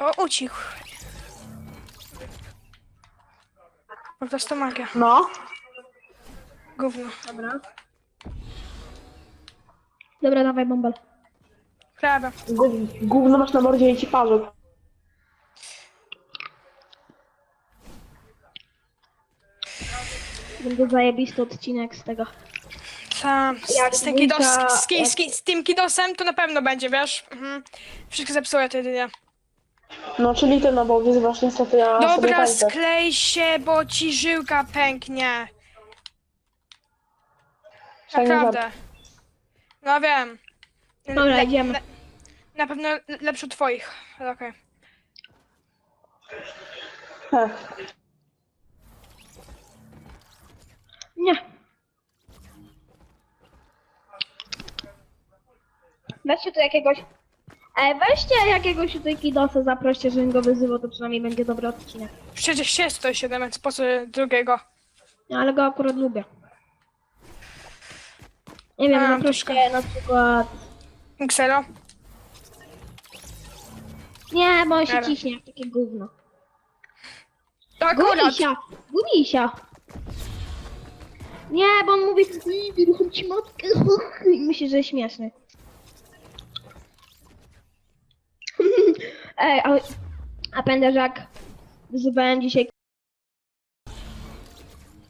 O, ucichł. Po prostu magia. No. Gówno. Dobra. Dobra, dawaj bąbel. Prawda. Gó- Gówno masz na mordzie i ci parzą. Będzie zajebisty odcinek z tego. Tam, Jak z, z, tym kidos, z, ki- z, ki- z tym kidosem to na pewno będzie, wiesz? Mhm. Wszystko zepsułem to jedynie. No, czyli ty, no bo wyzywasz niestety, ja sobie Dobra, tańczę. sklej się, bo ci żyłka pęknie. Fajny Naprawdę. No wiem. Dobra, Le- idziemy. le- Na pewno le- lepszy od twoich. Ale Okej. Heh. Nie. Weźcie tu jakiegoś... E, weźcie jakiegoś tutaj kidosa, zaproście, żebym go wyzywał, to przynajmniej będzie dobry odcinek. Przecież jest to siedem, więc po co drugiego? No, ale go akurat lubię. Nie wiem, A, zaproście na przykład... Xero? Nie, bo on się Dobra. ciśnie jak takie gówno. To akurat. Gumisia! Gumisia! Nie, bo on mówi, "Ej, wyrucham ci matkę, i myśli, że jest śmieszny. Ej, a, a pamiętasz jak wyzywałem dzisiaj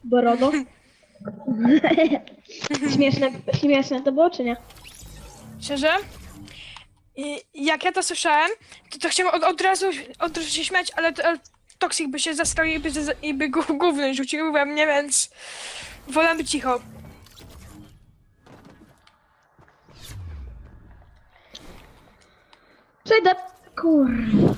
Borodo? śmieszne, śmieszne to było, czy nie? Szczerze? I jak ja to słyszałem, to, to chciałem od, od razu od razu się śmiać, ale, ale Toxic by się zastrał i by, i by gówno rzucił we mnie, więc wolę być cicho. Przejdę, kurwa.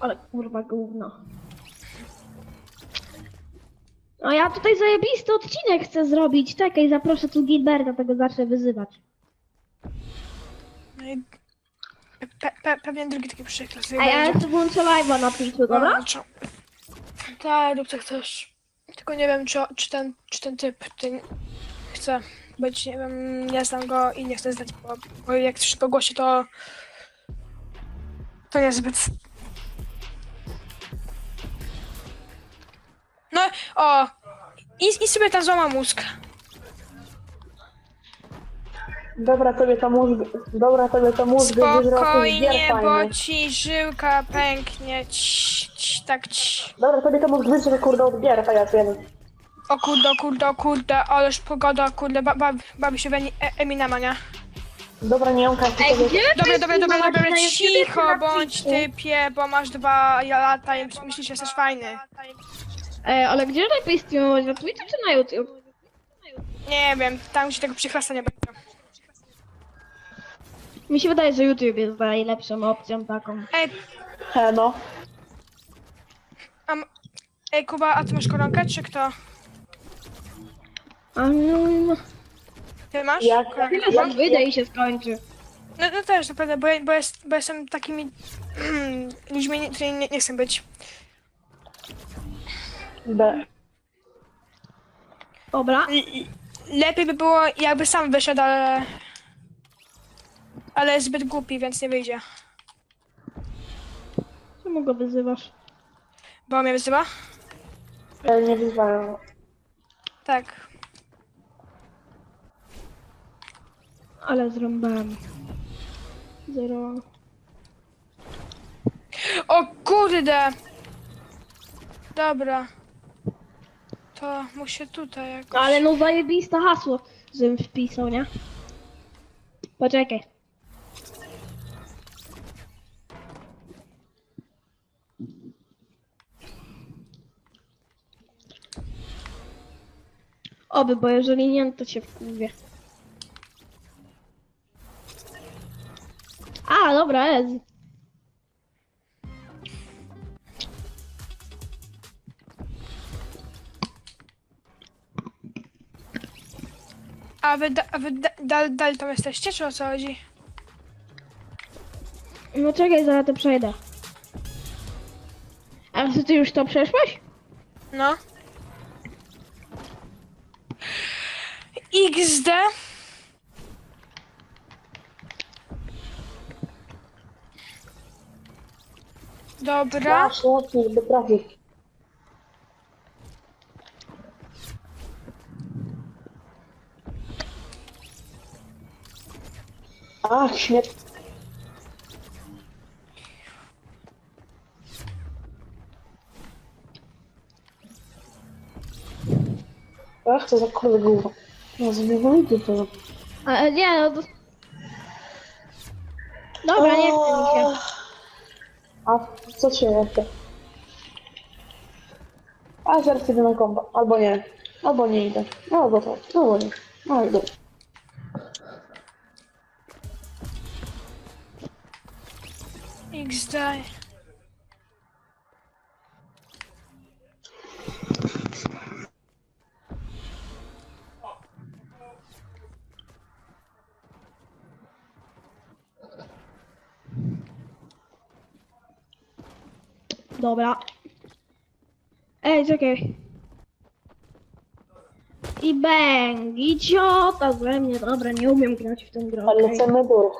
Ale kurwa gówno. No ja tutaj zajebisty odcinek chcę zrobić. Czekaj, zaproszę tu Gilberta, tego zacznę wyzywać. No pe, pe, pewnie drugi taki przykład. Ej, ja będzie. tu włączę live'a na Twitchu, dobra? No? Tak, rób co chcesz. Tylko nie wiem, czy, czy, ten, czy ten typ ty chce być, nie wiem, nie znam go i nie chcę znać, bo, bo jak się szybko głosi, to to niezbyt. No, o! I, i sobie tam złama mózg. Dobra, tobie to mózg, dobra, tobie to mózg Spokojnie, gier bo fajnych. ci żyłka pęknie. Ć, ć, tak ć. Dobra, tobie to mózg wyżrał, kurde, od gier, pajac jeden. O kurde, o kurde, o kurde, ależ pogoda, kurde, ba, ba, bawi się we e, Eminema, nie? Dobra, nie jąkaj, ty sobie... Dobra, dobra, dobra, dobra, dobra, cicho bądź typie, bo masz dwa lata i myślisz, że jesteś fajny. Ej, ale gdzie lepiej streamować? Na Twitchu czy na YouTube? Nie wiem, tam gdzie tego przychlasta nie będzie. Mi się wydaje, że YouTube jest najlepszą opcją taką. Ej, He, no. am, ej Kuba, a ty masz koronkę, czy kto? A no, Ty masz? Jak- koronkę? tyle jak wyjdę i się skończy. No, no też, naprawdę, bo, ja- bo, jest, bo jestem takimi ludźmi, nie- którymi nie, nie chcę być. B. Dobra. I- Lepiej by było, jakby sam wyszedł, ale... Ale jest zbyt głupi, więc nie wyjdzie. Czemu go wyzywasz? Bo mnie wyzywa? Ja nie wyzwałem. Tak. Ale zrąbałem. Zero. O kurde! Dobra. To muszę tutaj jakoś... Ale no zajebiste hasło, żebym wpisał, nie? Poczekaj. Oby, bo jeżeli nie, to się wkurwię. A, dobra, jest. A wy, da, a wy da, dal, dalej tam jesteście, czy o co chodzi? No czekaj, zaraz to przejdę. Czy ty już to przeszłeś? No. XD. Dobra. Masz łącznik do trafić. Ach, śmieć. Ach, co za kurde głowa. No, zmieniłem to. A, nie, no to... Dobra, nie chce mi się. A co się jeszcze? A zaraz idę na komba. Albo nie. Albo nie idę. No, albo to. Albo nie. No idę. XD. Dobra. Ej, czekaj. I bang, idiota ze mnie, dobra, nie umiem grać w tę grę, Ale okej. lecimy dur.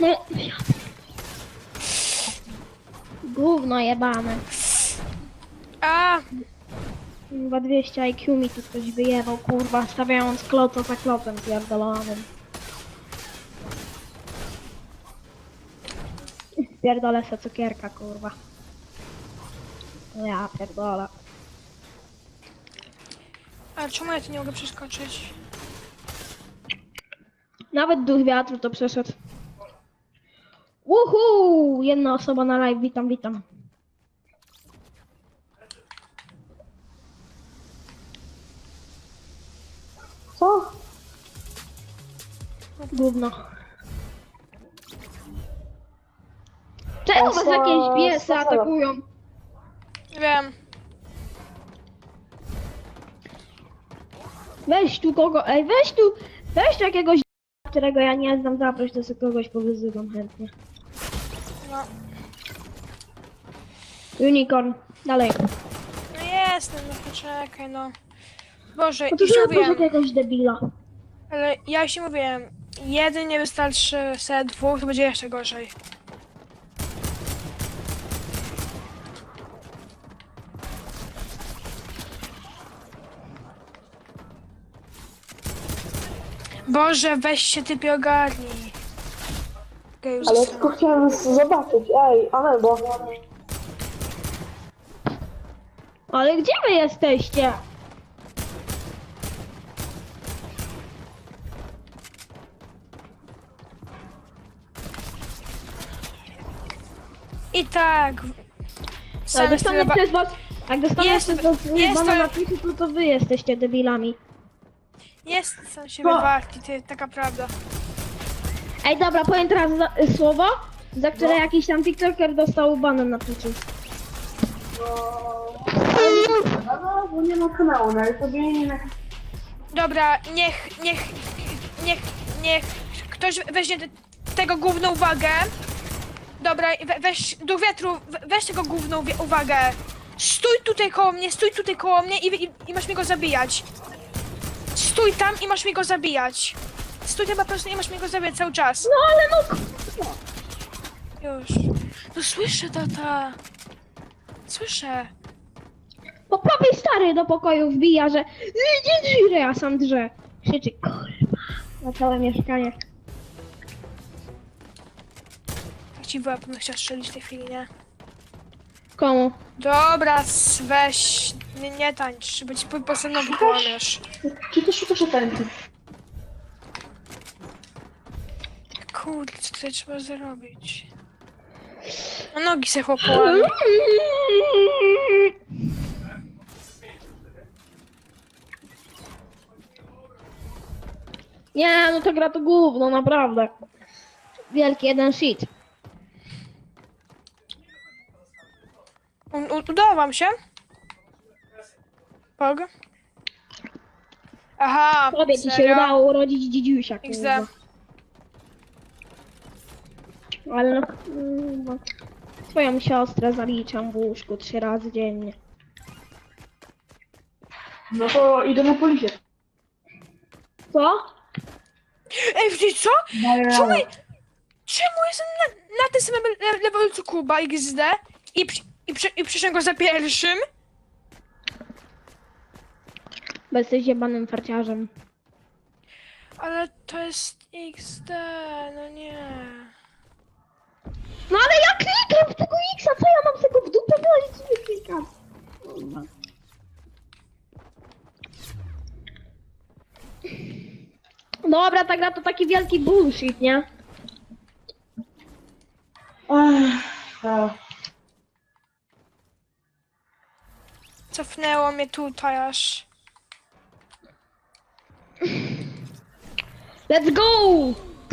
No, Gówno jebane. A, Chyba 200 IQ mi tu ktoś wyjebał, kurwa, stawiając kloca za klocem pierdolonym. Pierdolę se cukierka, kurwa. Ja pierdolę. a czemu ja tu nie mogę przeskoczyć? Nawet duch wiatru to przeszedł. Uhu! Jedna osoba na live, witam, witam. Co? Gówno. Czemu was jakieś biesy atakują? Wiem. Weź tu kogo, ej weź tu, weź tu jakiegoś którego ja nie znam, zaproś to sobie kogoś powyzywam chętnie. No, Unicorn, dalej. no jestem, no poczekaj, no. Boże, No to już zaproś mówiłem, jakiegoś debila. ale ja już ci mówiłem, jeden nie wystarczy, set dwóch, to będzie jeszcze gorzej. Boże, weź się typie ogarnij. Okej, już Ale tylko chciałem zobaczyć. Ej, Amebo. Ale gdzie wy jesteście? I tak. Jak Sam dostanę chyba... przez was, jak dostanę Jest- przez was jest jest, to- napisy, to, to wy jesteście debilami. Jest sam siebie warty, ty, taka prawda. Ej dobra, powiem teraz za, y, słowo, za które No. jakiś tam tiktoker dostał banem na Twitchu. No, bo nie ma kanału, no ale sobie nie na... Dobra, niech, niech, niech, niech ktoś weźmie te, tego główną uwagę. Dobra, i we, weź do wiatru, we, weź tego główną uwagę. Stój tutaj koło mnie, stój tutaj koło mnie i, i, i masz mi go zabijać. Stój tam i masz mi go zabijać. Tam po prostu i masz mi go zabijać cały czas. No ale no Już. No słyszę, tata. Słyszę. Po prawej stary do pokoju wbija, że nie drze, a sam drze. Krzyczy, kurwa, na całe mieszkanie. Tak ci w łeb bym chciał strzelić w tej chwili, nie? Komu? Dobra, s- weź. Nie, nie tańcz, bo ci po prostu nogi połamiesz. Czy ty szukasz atencji? Kurde, co tutaj trzeba zrobić? No nogi se chłop połamie. Nie, no ta gra to gówno, naprawdę. wielki jeden sheet. U, u, udało wam się? Pog? Aha, Tobie ci się serio? udało urodzić dziedziusia. XD. kurwa. Ale no, kurwa. Twoją siostrę zaliczam w łóżku trzy razy dziennie. No to idę na policję. Co? Ej, wiecie co? Daję Czemu, czemu jestem na, na tym samym le- levelu co Kuba XD i, przy- i, przy- i przyszedłem go za pierwszym? Bo jesteś jebanym farciarzem. Ale to jest XD, no nie. No ale ja klikam w tego X, a co ja mam z tego w dupę wolić sobie klikam? Kurwa. Dobra, ta gra to taki wielki bullshit, nie? Ech, a. Cofnęło mnie tutaj aż. Let's go!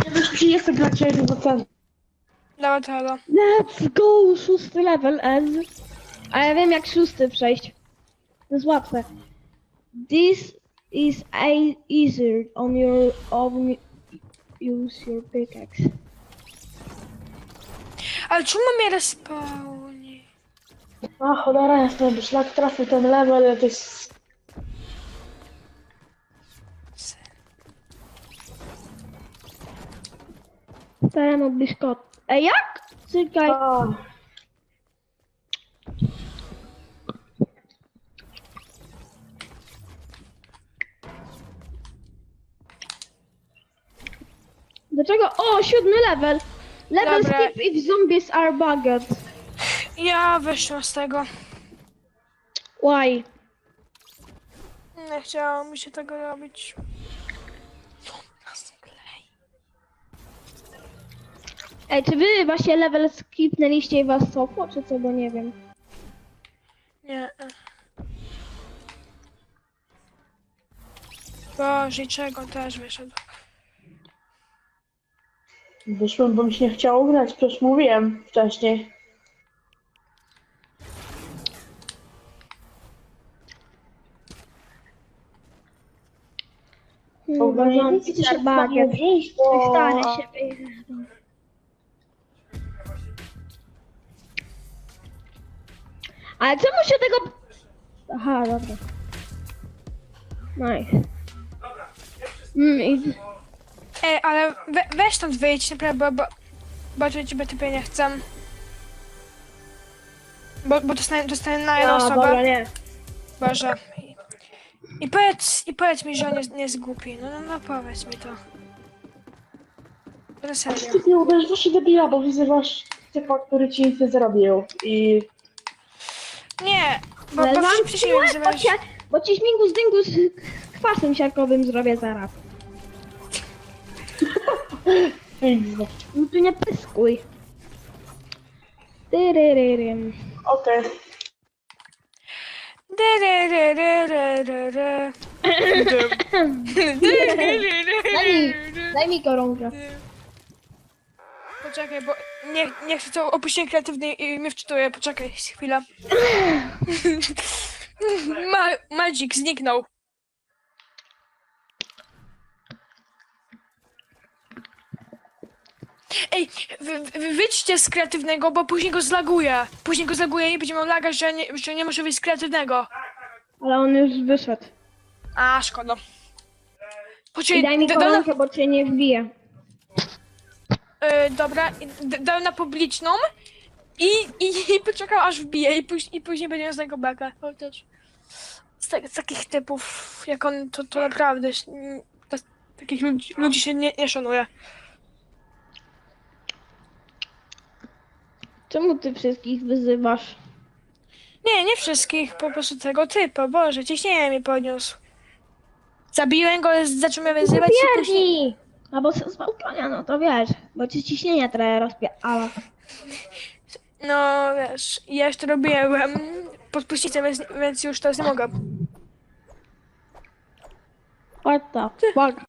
Ja też się nie chcę grać 1%. To Let's go! Szósty level S. A ja wiem jak szósty przejść. To jest łatwe. This is a easier on your own use your pickaxe. Ale czemu mnie respawni? A cholera, ja sobie szlak trafił ten level, to jest... Teren blisko. Ej, jak? Czekaj. A. Dlaczego? O, siódmy level. Level Dobra. skip if zombies are bugged. Ja wyszłam z tego. Why? Nie chciało mi się tego robić. Ej, czy wy właśnie level skipnęliście i was cofło, czy co, bo nie wiem. Nie. Boże, czego też wyszedł? Wyszłem, bo mi się nie chciało grać, przecież mówiłem wcześniej. Hmm, Ogarnięcie zombies się wziąć, bo... Stary się. Ale czemu się tego... Aha, dobra. Nice. Mm, i... Ej, ale we, weź stąd wyjdź, naprawdę, bo, bo, bo że ciebie typie nie chcę. Bo, bo dostanę, dostanę na jedną osobę. dobra, nie. Boże. I, I powiedz, i powiedz mi, że on jest, nie jest głupi. No, no, no powiedz mi to. Na serio. Ty nie uderzysz się debila, bo wyzywasz typa, który ci nic nie zrobił. I... Nie, bo, Ale bo mam wcześniej siłę, bo, wyzywałeś. cię, bo ci śmigus dyngus z kwasem siarkowym zrobię zaraz. No tu nie pyskuj. Tyryryrym. Okej. Dyryryryryryry. Daj mi, daj mi koronkę. Poczekaj, bo nie, nie chcę to opuścić kreatywny i mnie wczytuje. Poczekaj, chwila. Ma, Magic zniknął. Ej, wy, wy, wyjdźcie z kreatywnego, bo później go zlaguje. Później go zlaguje i będzie miał laga, że nie, że nie może wyjść z kreatywnego. Ale on już wyszedł. A, szkoda. I Poczekaj, daj mi do, do, bo cię nie wbije. Y, dobra, d- na publiczną i, i, i poczekał aż wbije i, póź, i później będzie z niego bekę. Chociaż z, tak, z takich typów jak on, to, to naprawdę się- mm, takich ludzi, ludzi się nie, nie szanuje. Czemu ty wszystkich wyzywasz? Nie, nie wszystkich, po prostu tego typu. Boże, ciśnienie mi podniósł. Zabiłem go, zaczął mnie wyzywać i później... Pierdzi! Albo z z balkonia, no to wiesz, bo ci ciśnienie trochę rozpiała. No wiesz, ja już to robiłem pod prysznicem, więc, więc już teraz nie mogę. What the fuck?